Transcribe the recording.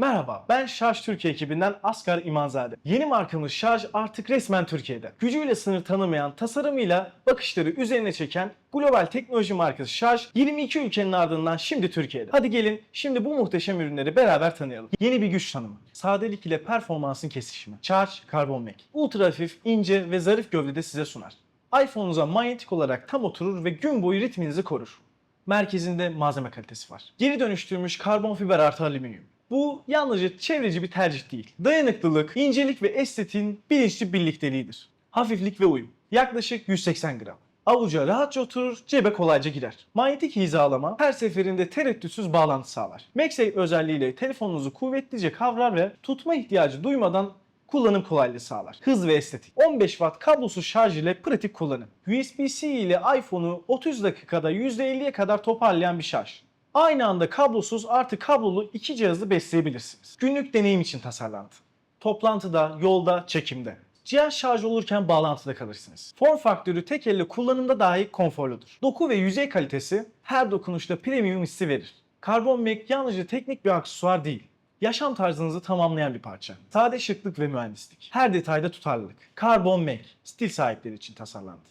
Merhaba, ben Şarj Türkiye ekibinden Asgar İmanzade. Yeni markamız Şarj artık resmen Türkiye'de. Gücüyle sınır tanımayan, tasarımıyla bakışları üzerine çeken global teknoloji markası Şarj 22 ülkenin ardından şimdi Türkiye'de. Hadi gelin şimdi bu muhteşem ürünleri beraber tanıyalım. Yeni bir güç tanımı. Sadelik ile performansın kesişimi. Charge Carbon Mac. Ultra hafif, ince ve zarif gövdede size sunar. iPhone'unuza manyetik olarak tam oturur ve gün boyu ritminizi korur merkezinde malzeme kalitesi var. Geri dönüştürülmüş karbon fiber artı alüminyum. Bu yalnızca çevreci bir tercih değil. Dayanıklılık, incelik ve estetiğin bilinçli birlikteliğidir. Hafiflik ve uyum. Yaklaşık 180 gram. Avuca rahatça oturur, cebe kolayca girer. Manyetik hizalama her seferinde tereddütsüz bağlantı sağlar. MagSafe özelliğiyle telefonunuzu kuvvetlice kavrar ve tutma ihtiyacı duymadan kullanım kolaylığı sağlar. Hız ve estetik. 15 watt kablosuz şarj ile pratik kullanım. USB-C ile iPhone'u 30 dakikada %50'ye kadar toparlayan bir şarj. Aynı anda kablosuz artı kablolu iki cihazı besleyebilirsiniz. Günlük deneyim için tasarlandı. Toplantıda, yolda, çekimde. Cihaz şarj olurken bağlantıda kalırsınız. Form faktörü tek elle kullanımda dahi konforludur. Doku ve yüzey kalitesi her dokunuşta premium hissi verir. Carbon Mac yalnızca teknik bir aksesuar değil yaşam tarzınızı tamamlayan bir parça. Sade şıklık ve mühendislik. Her detayda tutarlılık. Carbon Mac, stil sahipleri için tasarlandı.